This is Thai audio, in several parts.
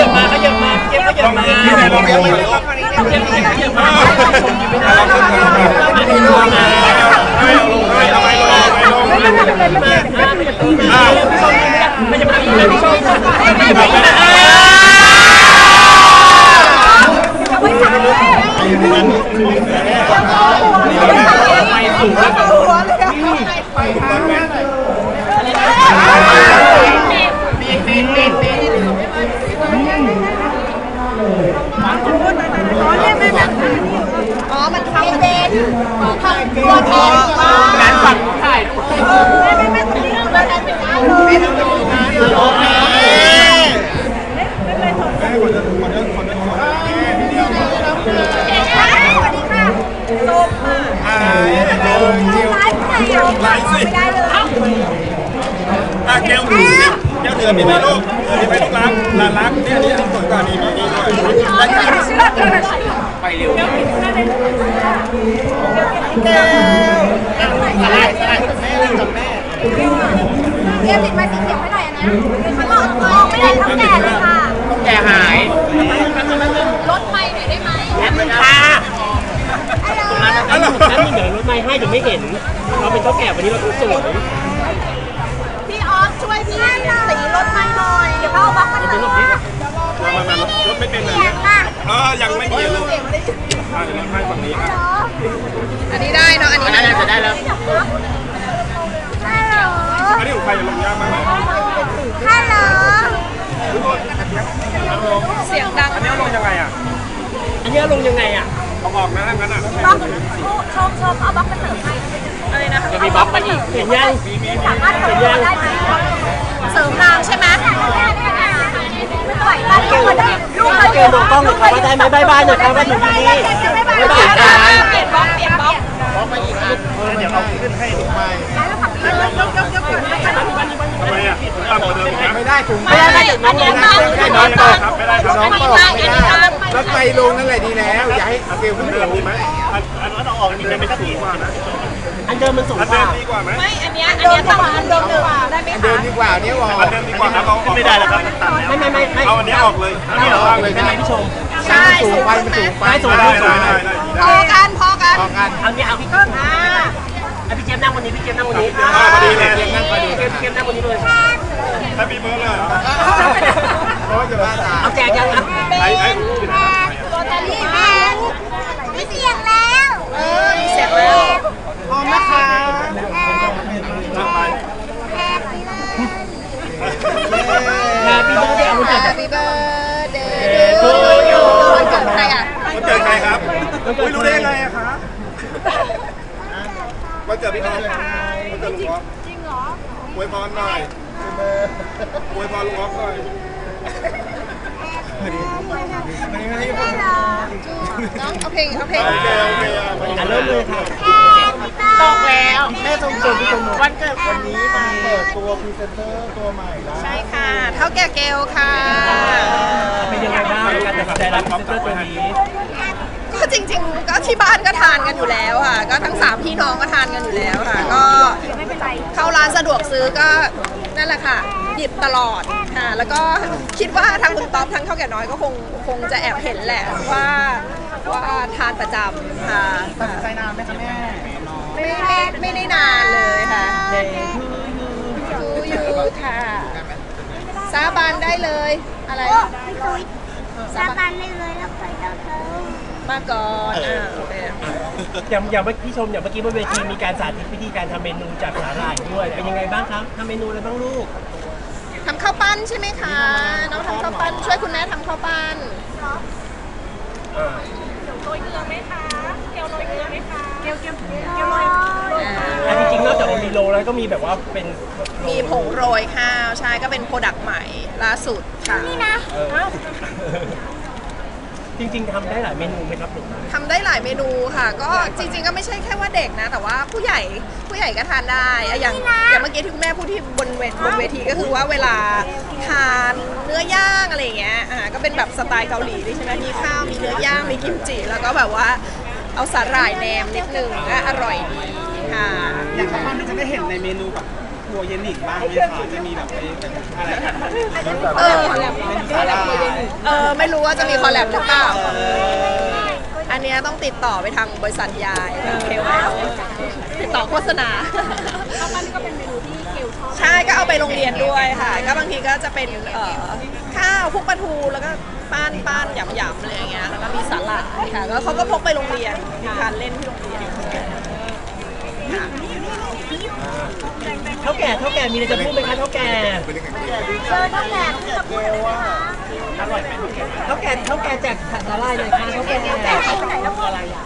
ยับมาขยับมาเก็บขยับมาที่ไหนลองยังไม่ลองเก็บขยับมาลองขึ้นลองขึ้นมาดูมาให้เอาลงให้เอาไปลงไปลงมามาขยับตัวมาไม่จะมาอีกเลยพี่ชมไม่จะมาไปสูงแล้ว อ๋อ มันทำเป็นทำ ตัวทองมากงานฝั่งถ่ายรูปไม่ไม่ไม่คนนี้เราได้เป็นงานเลยสวัสดีค่ะโลกค่ะอ่าเดี๋ยวเดี๋ยวไลฟ์ใครอะไลฟ์ไม่ได้เลยอะแก้วถือแก้วเดือมีไหมลูกเดือมีไหมลูกรักลารักเนี่ยนี่สวยกว่านี้นี่นี่ด้วย ได้ค่ะเชื่อเธอหน่อยไปเร็วเกลอะไรอะไรแม่กับแม่เกลติดไม้สีเขียวให้หน่อยนะเขาบอกมองไม่ได้ทั้งแดดเลยค่ะแกหายลดไม้หน่อยได้ไหมแอปเป็นค่ะฮัลโหลนั่นนี่เดี๋ยวรถไม้ให้เดี๋ยวไม่เห็น เราเป็นเจ้าแก่วันนี้เราต้องสวยพี่ออฟช่วยพี่สีลดไม้หน่อยเดี๋ยวเขาเอาบล็อกมาเถอะมามามารถไม่เป็นเลยเออยังไม่มีเลย อ่าเดี๋ยวเราให้ฝั่งนี้ครับอันนี้ได้เนาะ อันนี้ได้แล้วจะได้แล้วฮัลโหล อันนี้ของใครลงยากมากไหมฮัลโหลเสียงดังอันนี้ลงยังไงอะอันนี้ลงยังไงอะเอาออกนะงั้นอะบล็อกชมชมเอาบล็อกมาเสริมให้อะไรนะจะมีบล็อกมาอีกเห็นยังสามารถเสริมได้ไหมเสริมรางใช่ไหม ลูกมาได้ลูกมาเกลมองกล้องหน่อยครับว่าได้ไหมบายบายหน่อยครับว่าอยู่ที่นี่ไม่ไหวเปลี่ยนบล็อกเปลี่ยนบล็อกเดี๋ยวเอาขึ้นให้ลูกไปยกยกยกยกทำไมอะต่ำกว่าเดิมนะไม่ได้ถุงไม่ได้อันนี้มาอันนี้มาครับไม่ได้ครับอันนี้มาอันนี้มารถไฟลงนั่นแหละดีแล้ว อย่าให้เกลขึ้นเรือดีไหมอันนั้นเอาออกจริงๆไม่ต้องดีกว่านะ อันเดิมมันสูงอันกเดิว่ามดีกว่าไหมไม่ อันนี้อันนี้ต้องอันเดิมดีกว่าได้ไหมเดินดีกว่าเนี้ยวออันเดิมดีกว่าครับเอาไม่ได้แล้วครับไม่ไม่ไม่ไม่เอาอันนี้ออกเลยอันนี้ออกเลยได้ไหมพี่ชม ใช่สูงไปมันสูงไปได้สูงได้ได้สูได้งได้พอกันพอกันพอกันเอาเนี่ยเอาพี่อ่าเอาพี่เจมนั่งวันนี้พี่เจมนั่งวันนี้อ่าพอดีเลยนั่งพอดีพี่เจมนั่งวันนี้เลยแฮปปี้เบิร์ดเลยเพราะว่าจะว่าตาเอาแจกยังอะไอ้ไอ้ลอตเตอรี่แพงมีเสียงแล้ว เออมีเสียงแล้วพ ร้อมนะคะแฮปปี้เบิร์ดเดย์เอาวันเกิด Happy birthday to you วันเกิดใครอะวันเกิดใครครับอุ้ยรู้ได้ยังไงอะคะวันเกิดพี่น้องวันเกิดลุงอ๊อฟจริงเหรออวยพรหน่อยอวยพรลุงอ๊อฟหน่อยน้องเอาเพลงเอาเพลงโอเคโอเคอะเริ่มเลยค่ะ ตกแล้ว แม่ชมชมพี่ชมวันเกิดวันนี้มาเปิดตัวพรีเซนเตอร์ตัวใหม่แล้วใช่ค่ะ เท่าแก่เกลค่ะ เป็นยังไงบ้างการตัดสินใจรับพรีเซนเตอร์ตัวนี้ก็จริงๆ ก็ที่บ้านก็ทานกันอยู่แล้วค่ะ ก็ทั้งสามพี่น้องก็ทานกันอยู่แล้วค่ะ ก็เข้าร้านสะดวกซื้อก็นั่นแหละค่ะ หยิบตลอดค่ะ แล้วก็คิดว่าทั้งคุณต๊อบทั้งเท่าแก่น้อยก็คงคงจะแอบเห็นแหละว่าว่าทานประจำค่ะ ตัดสินใจนานไหมคะแม่ ไม่ไม่ไม่ได้นานเลยค่ะเดย์ทูยูค่ะสาบานได้เลยอะไรสาบานได้เลยแล้วไปเจ้าเธอมาก่อนอ่าโอเคอย่างอย่างเมื่อพี่ชมอย่างเมื่อกี้บนเวทีมีการสาธิตวิธีการทำเมนูจากสาหร่ายด้วยเป็นยังไงบ้างครับทำเมนูอะไรบ้างลูกทำข้าวปั้นใช่ไหมคะน้องทำข้าวปั้นช่วยคุณแม่ทำข้าวปั้น อ่าอันจริงๆนอกจากมีโลแล้วก็มีแบบว่าเป็นโลมีผงโรยข้าวใช่ก็เป็นโปรดักต์ใหม่ล่าสุดค่ะ นี่นะ เออ จริง ๆทำได้หลายเมนูไหมครับลูกทำได้หลายเมนูค่ะ ก็จริง ๆ ก็ไม่ใช่แค่ว่าเด็กนะ แต่ว่าผู้ใหญ่ผู้ใหญ่ก็ทานได้อะอย่างอย่างเมื่อกี้ที่คุณแม่พูดที่บนเวทบนเวทีก็คือว่าเวลาทานเนื้อย่างอะไรอย่างเงี้ยอ่าก็เป็นแบบสไตล์เกาหลีด้วยใช่ไหมมีข้าวมีเนื้อย่างมีกิมจิแล้วก็แบบว่าเอาสาหร่ายแนมนิดนึงก็อร่อยดีค่ะ อย่างข้าวมันจะได้เห็นในเมนูแบบ ครัวเยนนิกบ้างไหมคะจะมีแบบไอ้อะไรเออเออไม่รู้ว่าจะมีคอลแลบหรือเปล่า อันเนี้ยต้องติดต่อไปทางบริษัทยายทางเคลติดต่อโฆษณาใช่ก็เอาไปโรงเรียนด้วยค่ะ ก็บางทีก็จะเป็นเอ่อข้าวพวกปลาทูแล้วก็ป้านป้านหยำหยำอะไรอย่างเงี้ยแล้วก็มีสาหร่ายค่ะก็เขาก็พกไปโรงเรียนมีการเล่นที่โรงเรียนค่ะ เท่าแก่เท่าแก่มีอะไรจะพูดไหมคะเท่าแก่เจอตั้งแต่ที่จะพูดเลยนะคะเท่าแก่เท่าแก่แจกสาลายเลยค่ะเท่าแก่อะไรอะ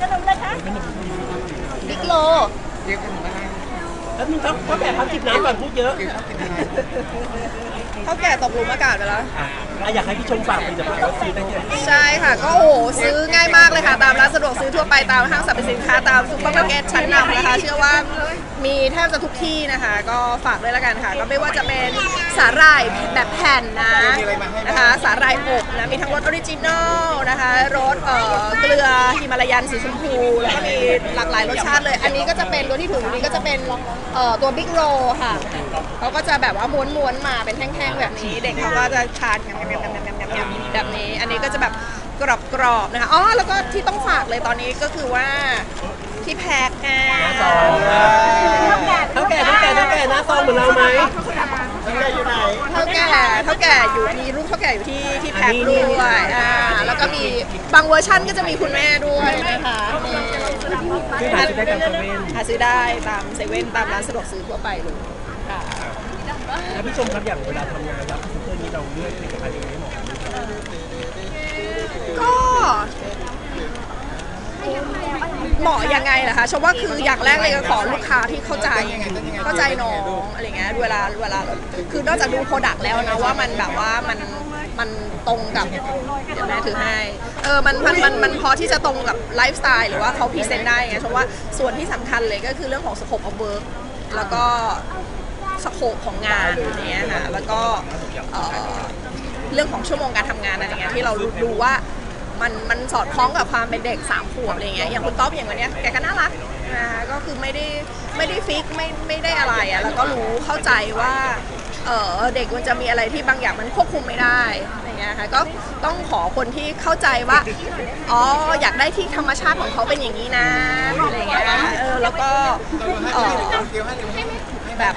ขนมเลยคะบิ๊กโลแล้วมึงเท่าเท่าแก่พักจิบน้ำก่อนพูดเยอะเขาแก่ตกหลุมอากาศไปแล้ว อะอยากให้พี่ชมฝากผลิตภัณฑ์วัคซีนได้เลยใช่ค่ะ ก็โอ้โหซื้อง่ายมากเลยค่ะ ตามร้านสะดวกซื้อทั่วไปตามห้างสรรพสินค้าตามซุปเปอร์มาร์เก็ตชั้นนำนะคะ เชื่อว่า มีแทบจะทุกที่นะคะ ก็ฝากด้วยละกันค่ะ ก็ไม่ว่าจะเป็นสาหร่ายแบบแผ่นนะนะคะสาหร่ายอบนะมีทั้งรสออริจินอลนะคะรสเอ่อเกลือฮิมาลายันสีชมพูแล้วก็มีหลากหลายรสชาติเลย อันนี้ก็จะเป็นตัวที่ถืออยู่นี้ก็จะเป็นเอ่อตัวบิ๊กโรค่ะเขาก็จะแบบว่าม้วนๆมาเป็นแท่งๆแบบนี้ เด็กเขาก็จะทานกันแบบนี้อันนี้ก็จะแบบกรอบๆนะคะอ๋อแล้วก็ที่ต้องฝากเลยตอนนี้ก็คือว่าที่แพ หน้าซองเท่าแก่เท่าแก่เท่าแก่หน้าซองเหมือนเราไหมเท่าแก่อยู่ไหนเท่าแก่เท่าแก่อยู่มีรูปเท่าแก่อยู่ที่ที่แพ็คด้วยอ่าแล้วก็มีบางเวอร์ชันก็จะมีคุณแม่ด้วยนะคะที่หาซื้อได้ตามเซเว่นหาซื้อได้ตามเซเว่นตามร้านสะดวกซื้อทั่วไปเลยค่ะแล้วพี่ชมครับอย่างเวลาทำงานแล้วพรีเซนเตอร์นี้เราเลือกผลิตภัณฑ์เองไหมหมอก็ เหมาะยังไงล่ะคะชมว่าคืออย่างแรกเลยก็ขอลูกค้าที่เข้าใจเข้าใจน้องอะไรเงี้ยเวลาเวลาคือนอกจากดูโปรดักต์แล้วนะว่ามันแบบว่ามันมันตรงกับเดี๋ยวแม่ถือให้เออมันมันมันมันพอที่จะตรงกับไลฟ์สไตล์หรือว่าเขาพรีเซนต์ได้ไงชมว่าส่วนที่สำคัญเลยก็คือเรื่องของสโคปออฟเวิร์กแล้วก็สโคปของงานอย่างเงี้ยค่ะแล้วก็เรื่องของชั่วโมงการทำงานอะไรเงี้ยที่เรารู้ดูว่า มันมันสอดคล้องกับความเป็นเด็กสามขวบอะไรเงี้ยอย่างคุณต๊อบอย่างวันเนี้ยแกก็น่ารักนะคะก็คือไม่ได้ไม่ได้ฟิกไม่ไม่ได้อะไรอะแล้วก็รู้เข้าใจว่าเออเด็กมันจะมีอะไรที่บางอย่างมันควบคุมไม่ได้อะไรเงี้ยค่ะก็ต้องขอคนที่เข้าใจว่าอ๋ออยากได้ที่ธรรมชาติของเขาเป็นอย่างนี้นะอะไรเงี้ยเออแล้วก็เออ แบบ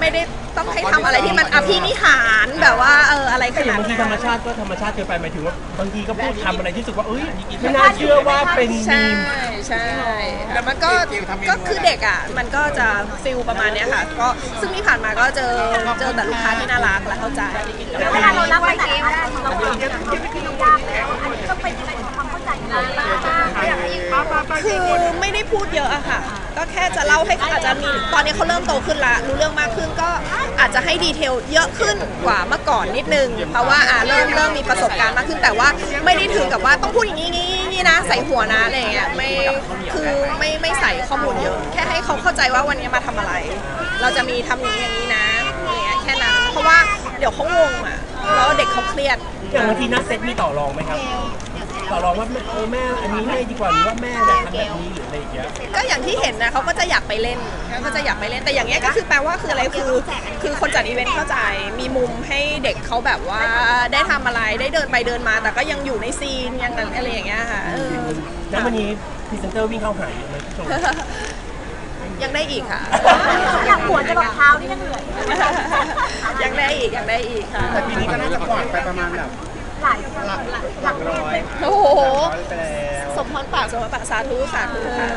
ไม่ได้ต้องให้ทำอะไรที่มันอภินิหารแบบว่าเอออะไรขแต่อย่านาดงบางทีธรรมนั้นชาติก็ธรรมชาติเกินไปหมายถึงว่าบางทีก็พูดทำอะไรที่รู้สึกว่าเอ้ยไม่น่าเชื่อว่าเป็นใช่มีม ใช่แต่มันก็ก็คือเด็กอะ มันก็จะฟิลประมาณเนี้ยค่ะ ก็ซึ่งที่ผ่านมาก็เจอเจอแต่ลูกค้าที่น่ารักและเข้าใจเวลาเรารับไปแต่ละอันเราเรียนที่ยากแล้วอันนี้ต้องเป็นยังไงความเข้าใจกันอย่างนี้ คือไม่ได้พูดเยอะอะค่ะ ก็แค่จะเล่าให้อาจจะมีตอนนี้เขาเริ่มโตขึ้นละรู้เรื่องมากขึ้นก็อาจจะให้ดีเทลเยอะขึ้นกว่าเมื่อก่อนนิดนึง เพราะว่าอ่าเริ่มเริ่มมีประสบการณ์มากขึ้นแต่ว่าไม่ได้ถึงกับว่าต้องพูดอย่างนี้นี้นี่นะใส่หัวนะอะไรอย่างเงี้ยไม่คือไม่ไม่ใส่ข้อมูลเยอะ แค่ให้เขาเข้าใจว่าวันนี้มาทำอะไร เราจะมีทำอย่างนี้อย่างนี้นะอย่างเงี้ยแค่นั้นเพราะว่าเดี๋ยวเขางงอะแล้วเด็กเขาเครียดอย่างบางทีหน้าเซ็ตมีต่อรองไหมครับ ต่อรองว่าเออแม่อันนี้ไม่ดีกว่าหรือว่าแม่อยากทำแบบนี้หรืออะไรอย่างเงี้ยก็อย่างที่เห็นนะเขาก็จะอยากไปเล่นเขาก็จะอยากไปเล่นแต่อย่างเงี้ยก็คือแปลว่าคืออะไรคือ คือคนจัดอีเวนต์เข้าใจมีมุมให้เด็กเขาแบบว่าได้ทำอะไรได้เดินไปเดินมา แต่ก็ยังอยู่ในซีนยังอะไรอย่างเงี้ยค่ะเออแล้ววันนี้พรีเซนเตอร์วิ่งเข้าหาเยอะไหมพี่ชมยังได้อีกค่ะอยากปวดจะรองเท้านี่ยังเหนื่อยยังได้อีกยังได้อีกค่ะแต่ปีนี้ก็น่าจะกวาดไปประมาณแบบห ลายหลักหลักร้อยโอ้โหร้อยไปแล้วสมพรปากสมพรปากสาธุสาธุค่ะ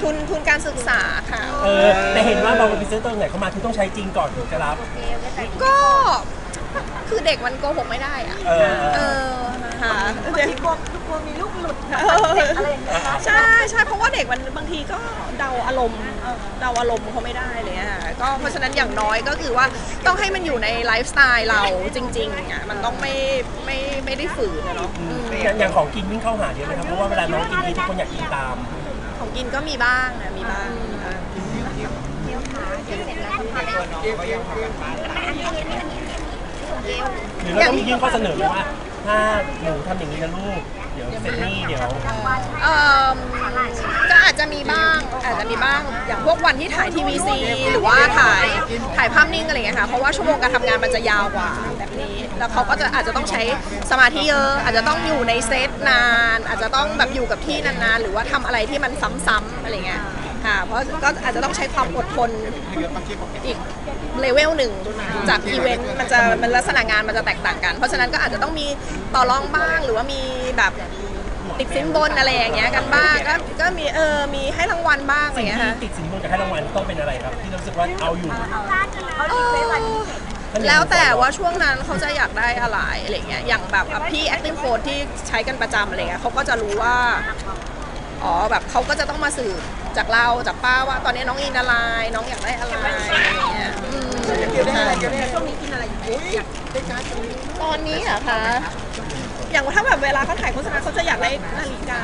ทุนทุนการศึกษาค่ะ เออ แต่เห็นว่าบางพรีเซนเตอร์ไหนเข้ามาคือต้องใช้จริงก่อนถึงจะรับ ก็คือเด็กมันโกหกไม่ได้อะเออ เออค่ะบางทีกลัวกลัวมีลูกหลุดแบบเด็กอะไรอย่างเงี้ยใช่ใช่เพราะว่าเด็กมันบางทีก็เดาอารมณ์เดาอารมณ์เขาไม่ได้เลยอะก็เพราะฉะนั้นอย่างน้อยก็คือว่าต้องให้มันอยู่ในไลฟ์สไตล์เราจริงๆอะมันต้องไม่ไม่ไม่ได้ฝืนอะเนาะอืมอย่างอย่างของกินวิ่งเข้าหาเยอะไหมครับเพราะว่าเวลาน้องกินทีทุกคนอยากกินตาม ของกินก็มีบ้างอะมีบ้างค่ะหรือเราต้องมียื่นข้อเสนอไหมว่า ถ้าหนูทำอย่างนี้นะลูกเดี๋ยวเซนนี่เดี๋ยวเอิ่มก็อาจจะมีบ้างอาจจะมีบ้างอย่างพวกวันที่ถ่ายทีวีซีหรือว่าถ่ายถ่ายภาพนิ่งอะไรเงี้ยค่ะเพราะว่าชั่วโมงการทำงานมันจะยาวกว่าแบบนี้ แล้วเขาก็จะอาจจะต้องใช้สมาธิเยอะ อาจจะต้องอยู่ในเซตนาน อาจจะต้องแบบอยู่กับที่นานๆ หรือว่าทำอะไรที่มันซ้ำๆอะไรเงี้ย ค่ะ เพราะก็อาจจะต้องใช้ความอดทนอีกเลเวลหนึ่งจากอีเวนต์มันจะมันลักษณะงานมันจะแตกต่างกัน เพราะฉะนั้นก็อาจจะต้องมีต่อรองบ้างหรือว่ามีแบบติดสินบนอะไรอย่างเงี้ยกันบ้างก็ก็มีเออมีให้รางวัลบ้างอะไรสิ่งเงี้ยที่ค่ะติดสินบนกับให้รางวัลต้องเป็นอะไรครับ ที่รู้สึกว่าเอาอยู่เขารีเควสอะไรพิเศษไหมแล้วแต่ว่าช่วงนั้นเขาจะอยากได้อะไรอะไรเงี้ยอย่างแบบพี่ acting coach ที่ใช้กันประจำอะไรเงี้ยเขาก็จะรู้ว่า อ๋อแบบเขาก็จะต้องมาสืบจากเราจากป้าว่าตอนนี้น้องอินอะไรน้องอยากได้อะไรอะไรเงี้ยอืมใช่ตอนนี้เหรอะคะอย่างถ้าแบบเวลาเขาถ่ายโฆษณาเขาจะอยากได้นาฬิกา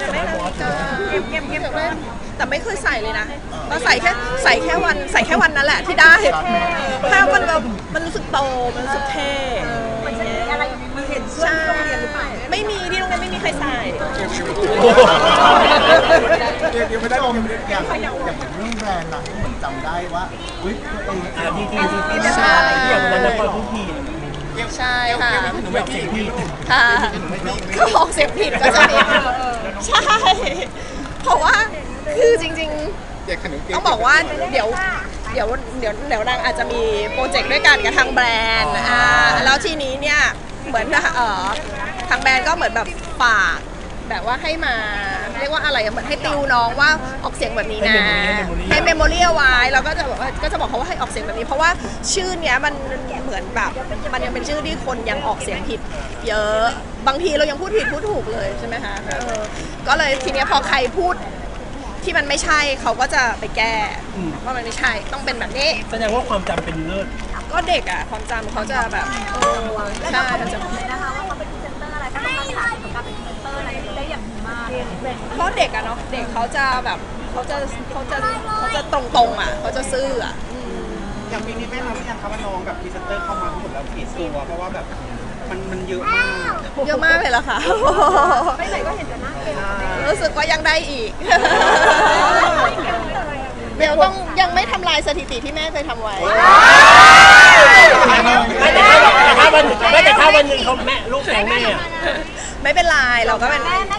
อยากได้นาฬิกาอยากได้แต่ไม่เคยใส่เลยนะก็ใส่แค่ใส่แค่วันใส่แค่วันนั้นแหละที่ได้ถ้ามันแบบมันรู้สึกโตมันรู้สึกเท่มันจะมีอะไรมีเห็นเพื่อนใช่ที่โรงเรียนหรือเปล่าไม่มีที่โรงเรี ยนไม่มีใครใส่เดี๋ยวไม่ได้ลงอย่างอย่างเรื่องแบรนด์นะเหมือนจำได้ว่าอุ้ยตัวเองอ่าที่ที่ที่ที่ใช่ที่อย่างวันนั้นพอพูดผิดใช่ค่ะหนูแบบเสียงผิดค่ะก็ออกเสียงผิดก็จะมีใช่เพราะว่าคือจริงเด็กขนมๆต้องบอกว่าเดี๋ยวเดี๋ยวเดี๋ยวเดี๋ยวนางอาจจะมีโปรเจกต์ด้วยกันกับทางแบรนด์อ่าแล้วทีนี้เนี่ยเหมือนเอ่อ ทางแบรนด์ก็เหมือนแบบฝากแบบว่าให้มา เรียกว่าอะไรอะเหมือนให้ติวน้องว่าออกเสียงแบบนี้นะ ให้เมมโมรีเอาไว้เราก็จะแบบว่าก็จะบอกเขาว่าให้ออกเสียงแบบนี้ เพราะว่าชื่อเนี้ยมันเหมือนแบบมันยังเป็นชื่อที่คนยังออกเสียงผิด เยอะบางทีเรายังพูดผิดพูดถูกเลยใช่ไหมคะเออก็เลยทีเนี้ยพอใครพูดที่มันไม่ใช่เขาก็จะไปแก้ว่ามันไม่ใช่ต้องเป็นแบบนี้ แสดงว่าความจำเป็นเลิศก็เด็กอะความจำเขาจะแบบเออใช่มันจะเลยนะคะ เพราะเด็กอะเนาะเด็กเขาจะแบบเขาจะเขาจะเขาจะตรงๆอะเขาจะซื่ออะอืมอย่างปีนี้แม่เราไม่ยังครับว่าน้องแบบพรีเซนเตอร์เข้ามาทั้งหมดแล้วกี่ตัวเพราะว่าแบบมันมันเยอะมากเยอะมากเลยเหรอคะไม่ไหนก็เห็นแต่หน้าเกลรู้สึกว่ายังได้อีกเดี๋ยวต้องยังไม่ทำลายสถิติที่แม่เคยทำไว้ ไม่แต่ถ้าแต่ถ้าวันไม่แต่ถ้าวันหนึ่งเขาแม่ลูกแซงแม่อะไม่เป็นไรเราก็เป็นแม่แ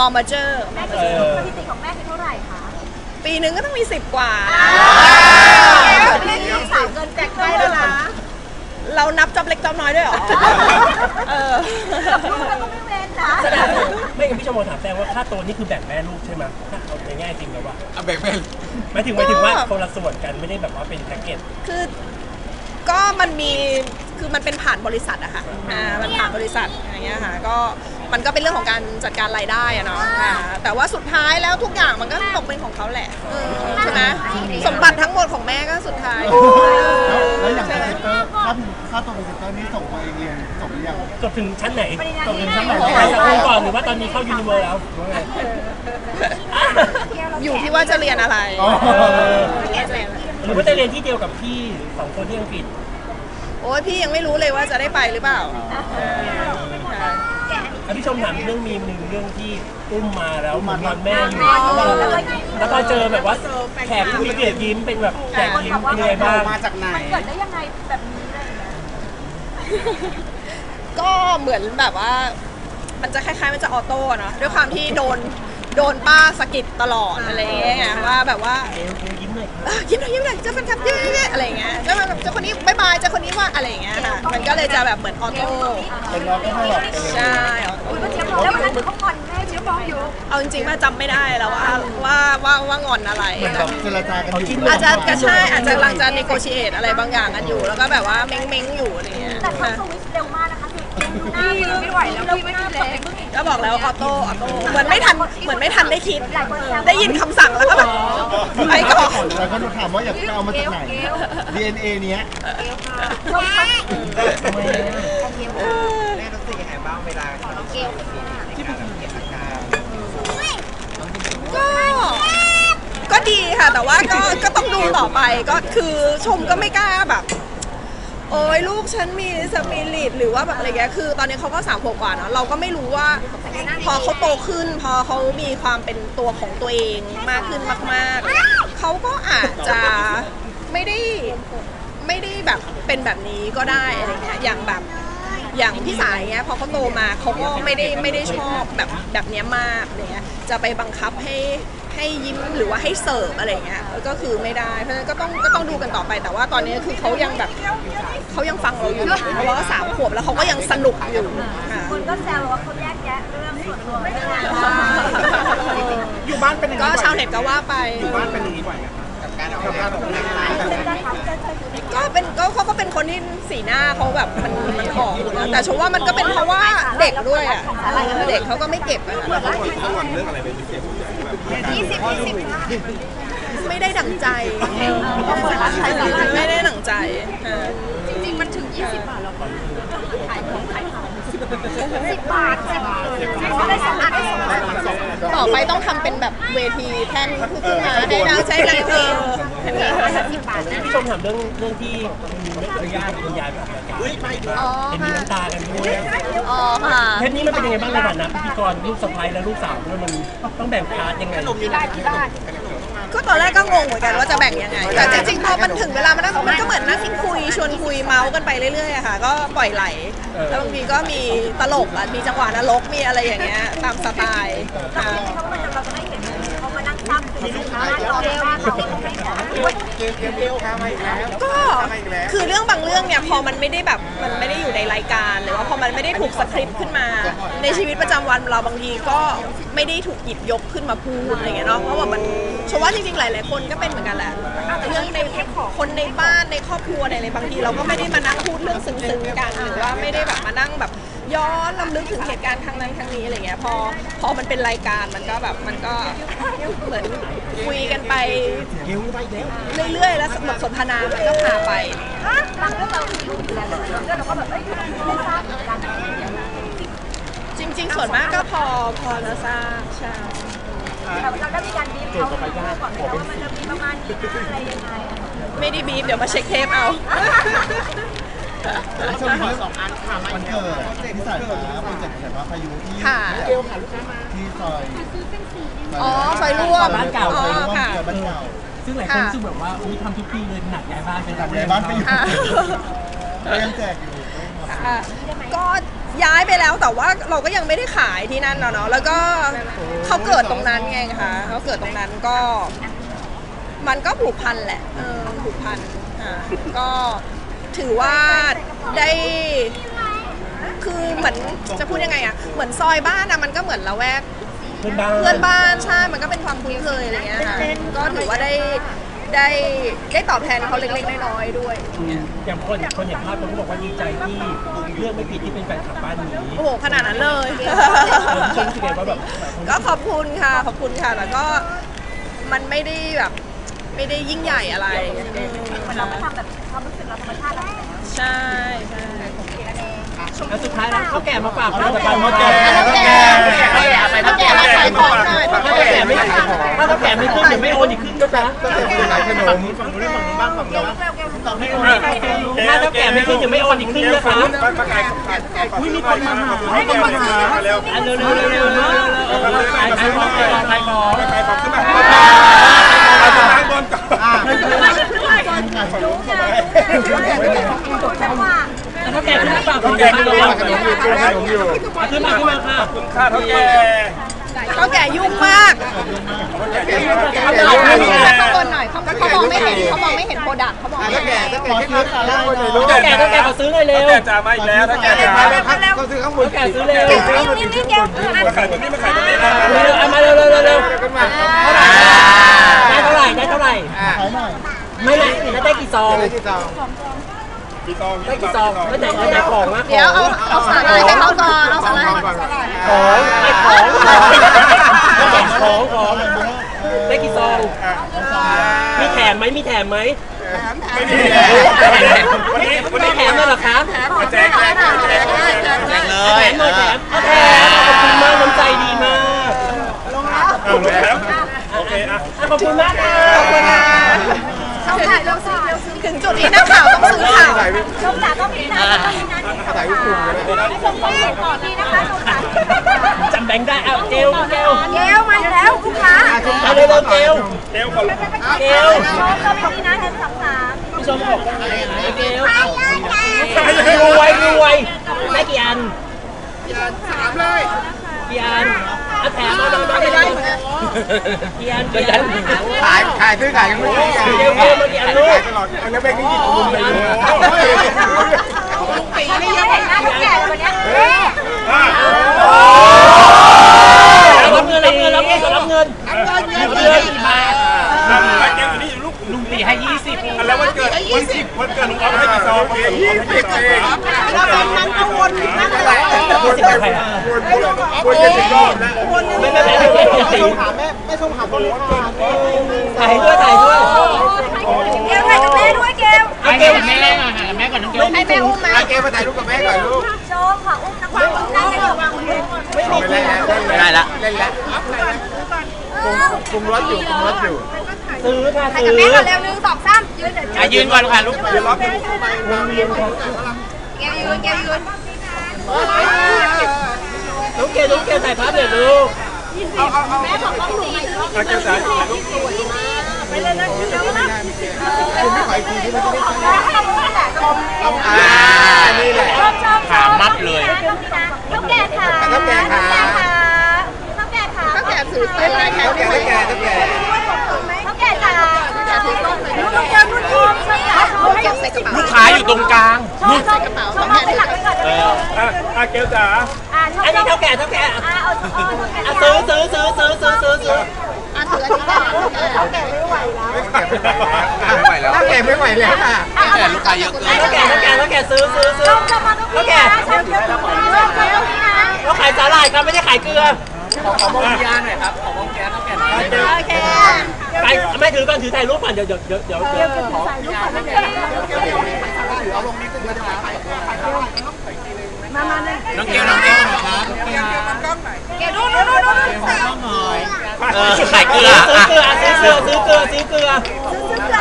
ม่กี่ชิ้นมอมเจอร์ แม่กี่ชิ้นสถิติของแม่คือเท่าไหร่คะปีนึงก็ต้องมีสิบกว่า แม่มีสาวเกินแจกได้แล้วนะเรานับจอบเล็กจอบน้อยด้วยเหรอ เออ ลูกเราก็ไม่เว้นนะแสดงว่าไม่งั้นพี่ชมโมถามแซงว่าค่าตัวนี่คือแบ่งแม่ลูกใช่ไหมถ้าเอาในแง่จริงแล้วว่าอะแบ่งเป็นหมายถึงหมายถึงว่าคนละส่วนกันไม่ได้แบบว่าเป็นแพ็กเกจ คือ ก็มันมี คือมันเป็นผ่านบริษัทอะค่ะ อ่า มันผ่านบริษัทอย่างเงี้ยค่ะ ก็ มันก็เป็นเรื่องของการจัดการรายได้อะเนาะอ่าแต่ว่าสุดท้ายแล้วทุกอย่างมันก็ตกเป็นของเขาแหละเออใช่ไหมสมบัติทั้งหมดของแม่ก็สุดท้ายแล้วอย่างพรีเซนเตอร์ค่าค่าตัวพรีเซนเตอร์นี่ส่งมาเองเรียนจบหรือยังจบถึงชั้นไหนจบถึงชั้นไหนไปสักครู่ก่อนหรือว่าตอนนี้เข้ายูนิเวอร์แล้วว่าไงอยู่ที่ว่าจะเรียนอะไรอ๋อหรือว่าจะเรียนที่เดียวกับพี่สองคนที่อังกฤษ โอ้ยพี่ยังไม่รู้เลยว่าจะได้ไปหรือเปล่าเออค่ะอะพี่ชมถามเรื่องมีมหนึ่งเรื่องที่อุ้มมาแล้วอุ้มมัมานนอนแม่อยู่แล้วก็เจอแบบว่าแขกผู้มีเกียรติยิ้มเป็นแบบแขกยิ้มเป็นยังไงบ้างมาจากไหน มันเกิดได้ยังไงแบบนี้เลยก็เหมือนแบบว่า มันจะคล้ายๆมันจะออโต้อะเนาะด้วยความที่โดนโดนป้าสะกิดตลอดอะไรอย่างเงี้ยว่าแบบว่าเอวเอวยิ้ม หน่อยครับอะยิ้มหน่อยยิ้มหน่อยเจ้าแฟนคลับเย้ๆอะไรอย่างเงี้ยเจ้าแบบเจ้าคนนี้บายบายเจ้าคนนี้ว่าอะไรอย่างเงี้ยค่ะมันก็เลยจะแบบเหมือนออโต้เป็นเราก็ให้แบบเป็นเลยใช่ออโต้คุณก็เจี๊ยบบอกแล้ววันนั้นเขางอนแม่เจี๊ยบบอกอยู่ เอาจริงๆมาจำไม่ได้แล้วว่าว่าว่าว่างอนอะไร เหมือนแบบเจรจากันอยู่อาจจะกระชายอาจจะกำลังจะ negotiate อะไรบางอย่างกันอยู่ แล้วก็แบบว่าเม้งๆอยู่อะไรอย่างเงี้ยแต่เขาสวิตช์เร็วมาก นะคะคือหน้าไม่ไหวแล้วพี่ไม่มีแรงก็บอกแล้วออโต้ออโต้เหมือนไม่ทันเหมือนไม่ทันได้คิด ได้ยินคำสั่งแล้วก็แบบไปก่อน แล้วก็ถามว่าอยากไปเอามาจากไหน DNA เนี้ยแม่รู้สึกยังไงบ้างเวลาที่เราเกลที่มันเก็บอาการก็ ก็ดีค่ะ แต่ว่าก็ ก็ต้องดูต่อไป ก็คือชมก็ไม่กล้าแบบ โอ้ยลูกฉันมีสปิริตหรือว่าแบบอะไรเงี้ยคือตอนนี้เขาก็สามขวบกว่าเนอะเราก็ไม่รู้ว่า พอเขาโตขึ้น พอเขามีความเป็นตัวของตัวเองมากขึ้นมากๆเขาก็อาจจะไม่ได้ไม่ได้แบบเป็นแบบนี้ก็ได้อะไรเงี้ยอย่างแบบอย่างพี่สายเงี้ยพอเขาโตมาเขาก็ไม่ได้ไม่ได้ชอบแบบแบบเนี้ยมากเงี้ยจะไปบังคับให้ ให้ยิ้มหรือว่าให้เสิร์ฟอะไรเงี้ยก็คือไม่ได้เพราะฉะนั้นก็ต้องก็ต้องดูกันต่อไป แต่ว่าตอนนี้คือเขายังแบบเขายังฟังเราอยู่เพราะว่าสามขวบแล้วเขาก็ยังสนุกอยู่ค่ะคนก็แซวว่าเขาแยกแยะเรื่องส่วนตัวไม่ได้อยู่บ้านเป็นอย่างก็นี้บ่อยชาวเน็ตก็ว่าไปอยู่บ้านเป็นอย่างนี้บ่อยไหมครับกับการกับการแบบนี้ก็เป็นก็เขาก็เป็นคนที่สีหน้าเขาแบบมันมันออกอยู่นะแต่ชมว่ามันก็เป็นเพราะว่าเด็กด้วยอะเด็กเขาก็ไม่เก็บอะเขาหวังเรื่องอะไรเป็นพิเศษแบบ ยี่สิบยี่สิบ ไม่ได้ดั่งใจไม่ได้ดั่งใจเออจริงๆมันถึง 20 บาทแล้วก่อนขายของขายของสิบบาทสิบบาทเขาได้สองอันได้สองอันต่อไปต้องทำเป็นแบบเวทีแท่นขึ้นมาให้นางใช้แรงเออพี่ชมถามเรื่องเรื่องที่มีเรื่องญาติคุณยายแบบรายการอ๋อเห็นมีค่ะน้ำตากันด้วยอ๋อค่ะเทปนี้มันเป็นยังไงบ้างในฐานะพิธีกรลูกสะใภ้และลูกสาวแล้วมันต้องแบ่งพาร์ทยังไง ก็ตอนแรกก็งงเหมือนกันว่าจะแบ่งยังไง แต่จริงๆพอมันถึงเวลามันนั่งมันก็เหมือนนั่งคุยชวนคุยเมาส์กันไปเรื่อยๆอะค่ะ ก็ปล่อยไหล แล้วบางทีก็มีตลกอะมีจังหวะนรกมีอะไรอย่างเงี้ยตามสไตล์ค่ะ เขาจะเราได้เห็นเขามานั่งตั้งเป็นลูกค้าจองเขาไม่ขอ เกมเกมเดียวค้ามาอีกแล้วก็คือเรื่องบางเรื่องเนี่ยพอมันไม่ได้แบบมันไม่ได้อยู่ในรายการหรือว่าพอมันไม่ได้ถูกสคริปต์ขึ้นมา ในชีวิตประจำวันเราบางทีก็ไม่ได้ถูกหยิบยกขึ้นมาพูดอะไรเงี้ยเนาะเพราะว่ามันชว่าจริงๆหลาย ๆ คนก็เป็นเหมือนกันแหละเรื่องในคนในบ้านในครอบครัวในอะไรบางทีเราก็ไม่ได้มานั่งพูดเรื่องซึ้งๆกันหรือว่าไม่ได้แบบมานั่งแบบ ย้อนลำลึกถึงเหตุการณ์ครั้งนั้นครั้งนี้อะไรเงี้ยพอพอมันเป็นรายการมันก็แบบมันก็เหมือนคุยกันไปเรื่อยๆ แล้วบทสนทนามันก็พาไปบางเรื่องเรารู้อยู่แล้วเรื่องเราก็แบบเอ้ยไม่ทราบเหมือนกันจริง ๆ ส่วนมากก็พอพอจะทราบใช่เราเราได้มีการบีบเขาก่อนไหมคะว่ามันจะมีประมาณนี้นะอะไรยังไงไม่ได้บีบเดี๋ยวมาเช็คเทปเอา ชมมีสองอันค่ะมันเกิดที่สายฟ้าโปรเจกต์สายฟ้าพายุที่ค่ะที่ซอยอ๋อซอยร่วมบ้านเก่าอ๋ซอยอร่วมค่ะเกิดบ้านเก่าซึ่งหลายคนรู้สึกแบบว่าอุ้ยทำทุกปีเลยขนาดย้ายบ้านเป็นหลังในบ้านไปอยู่ค่ะก็ยังแจกอยู่ค่ะก็ย้ายไปแล้วแต่ว่าเราก็ยังไม่ได้ขายที่นั่นเนาะเนาะแล้วก็เขาเกิดตรงนั้นไงคะเขาเกิดตรงนั้นก็ มันก็ผูกพันแหละเออผูกพันอ่าก็ถือว่า ได้คือเหมือนจะพูดยังไงอะเหมือนซอยบ้านอะมันก็เหมือนละแวก เพื่อนบ้านเพื่อนบ้านใช่ มันก็เป็นความคุ้นเคยอะไรเงี้ยค่ะก็ถือว่าได้ได้ได้ตอบแทนเขาเล็กๆน้อยๆด้วยอย่างคนคนเห็นภาพคนก็บอกว่าดีใจที่เลือกไม่ผิดที่เป็นแฟนคลับบ้านนี้โอ้โห ขนาดนั้นเลยพี่ชมรู้สึกไงว่าแบบหลายคนก็ขอบคุณค่ะ ขอบคุณค่ะ แล้วก็มันไม่ได้แบบ ไม่ได้ยิ่งใหญ่อะไรมันเราก็ทำแบบความรู้สึกเราธรรมชาติแล้วใช่ใช่แล้วสุดท้ายแล้วเขาแก่มาฝากเอาเรามาแต่แก่การมามาแก่แก่ถ้าแก่มาขายของหน่อยถ้าเขาแก่ไม่ถ้าเขาแก่ไม่ขึ้นเดี๋ยวไม่โอนอีกขึ้นก็จะขายขนมฝั่งนู้นฝั่งนู้นบ้างฝั่งนู้นถ้าเขาแก่ไม่ขึ้นเดี๋ยวไม่โอนอีกขึ้นนะคะมาขายอุ้ยมีคนมาหาให้คนมาหาเร็วอันเร็วเร็วเร็วเร็วเร็วขายขายของขายของมาขายของขึ้นมาเราจะล้างบนก่อน จังหวะแล้วเขาแกขึ้นมาฝากเขาแก่แก่ขึ้นมาขนมอยู่ขนมอยู่ขึ้นมาขึ้นมาค่ะคุณค่าเท่าแก่เขาแก่ยุ่งมากเขาจะเขาเอาไม่เห็นข้างบนหน่อยเขามองไม่เห็นเขามองไม่เห็นโปรดักต์เขามองไม่เห็นขอซื้อขาล่างหน่อยลูกเขาแก่เขาแก่ขาซื้อเลยเร็วแก่จ่ามาอีกแล้วถ้าแก่จ่าเขาซื้อข้างบนเขาแก่ซื้อเร็วนี่นี่เดียวมาขายตรงนี้มาขายตรงนี้นะเร็วเอามาเร็วเร็วเร็วเร็วได้เท่าไหร่ได้เท่าไหร่ขายหน่อย ไม่ไม่แล้วได้กี่ซองกี่ซองได้กี่ซองแล้วแต่แล้วแต่ของนะเดี๋ยวเอาเอาสาหร่ายให้เขาก่อนเอาสาหร่ายให้เขาก่อนของไอ้ของของของได้กี่ซองมีแถมไหมมีแถมไหมไม่มีวันนี้วันไม่นี้แถมเลยเหรอคะแจกแจกแจกแจกแจกแถมหน่อยแถมเอาแถมขอบคุณมากน้ำใจดีมากเอาแล้วโอเคอะขอบคุณมากค่ะขอบคุณค่ะ เราถ่ายเราสิเราสิ ถึง จุดนี้นักข่าวต้องซื้อข่าวเราจ่าต้องมีนะต้องมีนะถ่ายรูปกลุ่มเลยให้ชมก่อนดีนะคะชมจ่าจำแบงค์ได้เอาเกลเกลเกลมาแล้วลูกค้าเอาเร็วเกลเกลก่อนเกลเราไปดีนะหนึ่งสองสามพี่ชมบอกเกลวยได้กี่อันสามเลยกี่อันเอา แถมมาน้องๆได้กี่อันกี่อันขายขายซื้อขายกันไม่ได้เดี๋ยวเดี๋ยวมากี่อันลูกตลอดอันนี้เป็นที่ผมเลยปีนี้ยังเห็นหน้าทุกแก่เลยวันเนี้ยรับเงินรับเงินรับเงินรับเงินรับเงินกี่บาทแล้วเกมอันนี้ลูกลุงตีให้ยี่สิบแล้ววันเกิดวันสิบวันเกิดลุงอ๊อฟให้กี่ซองยี่สิบเองเราบางครั้งก็วนอยู่นั่นแหละ วนวนวนกันสิบรอบแล้วไม่ไม่ไม่ไม่ไม่ตีหาแม่ไม่ส่งหาคนรู้ถ่ายด้วยถ่ายด้วยเกลถ่ายกับแม่ด้วยเกลเอาเกลแม่ให้แม่อุ้มมาเกมมาถ่ายรูปกับแม่ก่อนลูกโชว์ค่ะอุ้มนักวางอุ้มนั่งกันอยู่วางอุ้มไม่ได้ไม่ได้ละเล่นละปรุงรสอยู่ปรุงรสอยู่ซื้อค่ะถ่ายซื้กับอแม่ก่อนเร็วหนึ่งสองสามยืนเดี๋ยวอะยืนก่อนค่ะลูกยืนรอบเกลยืนเกลยืนน้ องเกลน้องเกลถ่ายภาพเดี๋ยวลูกแม่ขอกล้องหนูหน่อยอาเกมสายลูกไปเลยนะเร็วนะคุณไม่ไหวจริงที่มันจะได้ชอบอ่านี่แหละชอบขามัดเลยเท่าแก่ขาเท่าแก่ขาเท่าแก่ขาก็แก่ถือเป็นไรแขเท่ากแก่ไม่เท่าแก่เท่าแก่ เท่าแก่จ๋า แก่ถือก ล้องเลยลูกเจ้าลูกทีมใช่ไหมเก็บใส่กระเป๋าลูกค้าอยู่ตรงกลางชอบชอบกระเป๋าชอบไปหลักไปก่อนเลยอะเกลจ๋าอ่าชอบอันนี้เท่าแก่เท่าแก่อ่าเอาเอาอะซื้อซื้อซื้อซื้อซื้อซื้อซื้ออะถืออันนี้ก่อนเท่าแก่ไม่ไหวแล้วไม่ไหวแล้วแก่ไม่ไหวแล้วค่ะแต่ลูกค้าเยอะเกินเท่าแก่เท่าแก่เท่าแก่ซื้อซื้อซื้อเราจะมาตรงนี้นะชอบเยอะตรงนี้ชอบเยอะตรงนี้นะเราขายสาหร่ายครับไม่ได้ขายเกลือ ขอมองยาหน่อยครับ ขอมองแกนเท่าแก่โอเคไปไม่ถือก่อนถือถ่ายรูปก่อนเดี๋ยวเดี๋ยวเดี๋ยวเดี๋ยวเดี๋ยวใส่ลูกก่อนนะเกน้องเกลน้องเกลครับเกดูดูดูดูเออขายเกลือซื้อเกลือซื้อเกลือซื้อเกลือซื้อเกลือซื้อเกลือ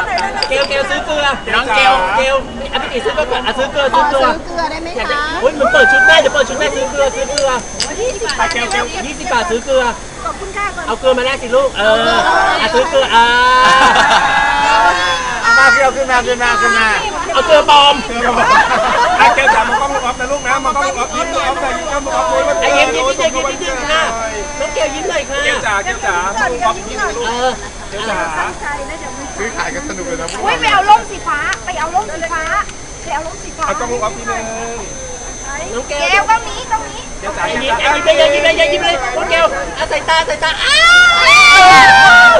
หน่อยได้ไหมเกลเกลซื้อเกลือน้องเกลเกลอภิกิซื้อเกลือก่อนอะซื้อเกลือขซื้ออเกลือซื้อเกลือได้ไหมอยากคะได้อุ้ยมันเปิดชุดแม่เดี๋ยวเปิดชุดแม่ซื้อเกลือซื้อเกลือเกลเกลยี่สิบบาทซื้อเกลือ ขอบคุณค่ะก่อน เอาเกลือมาแลกสิลูก เอออะซื้อเกลืออ่ามาเกลขึ้นมาขึ้นมาขึ้นมาเอาเกลือปลอมอะเกลจ๋ามองกล้องลูกออฟนะลูกนะมองกล้องลูกออฟยิ้มลูกออฟเลยยิ้มลูกออฟเลยไอ้ยิ้มยิ้มนิดเดียวยิ้มนิดเดียวค่ะน้องเกลยิ้มหน่อยค่ะ เกลจ๋าเกลจ๋ามองลูกออฟยิ้มลูกเออ เกลจ๋า ซื้อขายกันสนุกเลยนะพวกอุ้ยไปเอาล่มสีฟ้า ไปเอาล่มสีฟ้าไปเอาล่มสีฟ้าเอากล้องลูกออฟทีนึงน้องเกเกลลตรงนี้ตรงนี้เกลจ๋าไอ้เกลยิ้มจ๋าไอ้ยิ้มเลยยิ้มเลยยิ้มเลยน้องเกลอะใส่ตาใส่ตาอ้าว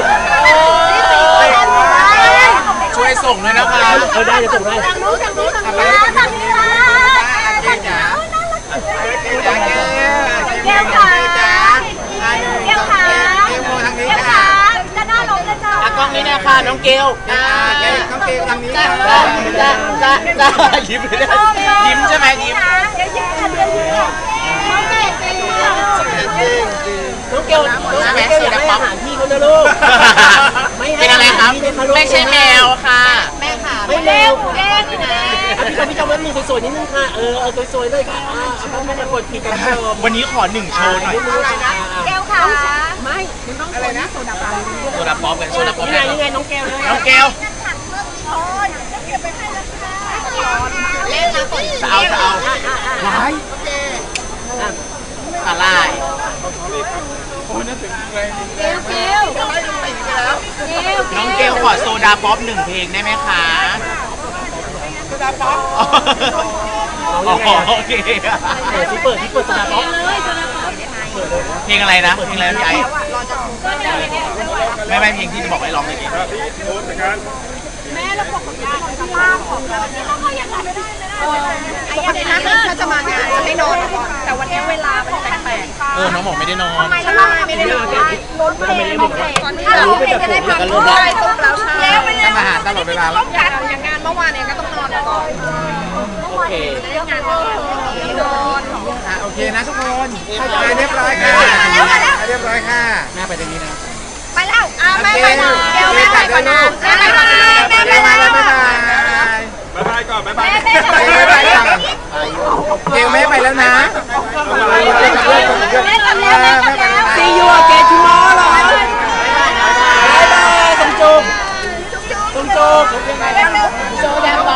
ช่วยส่งด้วยนะคะเออได้จะส่งให้ทางนู้นทางนู้นทางนู้นทางนี้นะทางนี้น่ารักจังเลยเกลจ๋า กล้องนี้นะคะน้องเกลอ่าเกลต้องเกลทางนี้จ้าค่ะจ้าจ้าจ้ายิ้มเลยยิ้มใช่ไหมยิ้มเดี๋ยวยิ้มกันเดี๋ยวยิ้มน้องเกดจริง น้องเกลน้องเกลอยากให้อาหารพี่เขานะลูกเป็นอะไรครับไม่ใช่แมวค่ะ แม่ค่ะไม่แมเร็ววเก่งนะพี่จอมพี่จอมมันมีสวยๆนิดนึงค่ะเออเออสวยๆเลยค่ะอ่าเอาไม่ได้กดผิดกันเดิมวันนี้ขอหนึ่งโชว์หน่อยเกลขาไม่มันต้องอะไรนะโซดาปลาโซดาป๊อปกันโซดาป๊อปนี่ไงนี่ไงน้องแก้วเลยน้องเกลเล่นนะฝนจะเอาจะเอาร้าย สาลายเกลเกลเกลน้องเกลขอโซดาป๊อปหนึ่งเพลงได้ไหมคะ โซดาป๊อปอ๋อโอเคเปิดที่เปิดที่เปิดโซดาป๊อปเพลงอะไรนะเพลงอะไรพี่ไอ้ไม่ไม่เพลงที่จะบอกให้ร้องเลยพี่แม่เราบอกกับยาของสภาพของเราเนี่ยเราก็ยังไม่ได้เลยนะปกตินะถ้าจะมางานจะให้นอนแต่วัน เออน้องบอกไม่ได้นอน ทำไมทำไมไม่ได้ร้อไห้ล้นเพลงของเพลงถ้าร้เพลงจะได้พักผ่วนได้ตกแล้วใช่แล้วไม่ได้ทอาหารตลอดเวลาแต้องการอย่างงานเมื่อวานเนี่ยก็ต้องนอนก่อนโอเคเรื่งานนอนอะโอเคนะทุกคนไปเรียบร้อยค่ะเรียบร้อยค่ะแม่ไปตรงนี้นะไปแล้วอะแม่ไปหนอยเดี๋ยวแม่ไปก่อนนะแม่ไปก่อนนะแม่ไปแล้วบ๊ายบายก่อนบ๊ายบายแม่ไปก่อน เกลแม่ไปแล้วนะแม่กลับแล้วแม่กลับแล้ว See you again tomorrow บายบายสมจุกสมจุกสมจุกสมจุก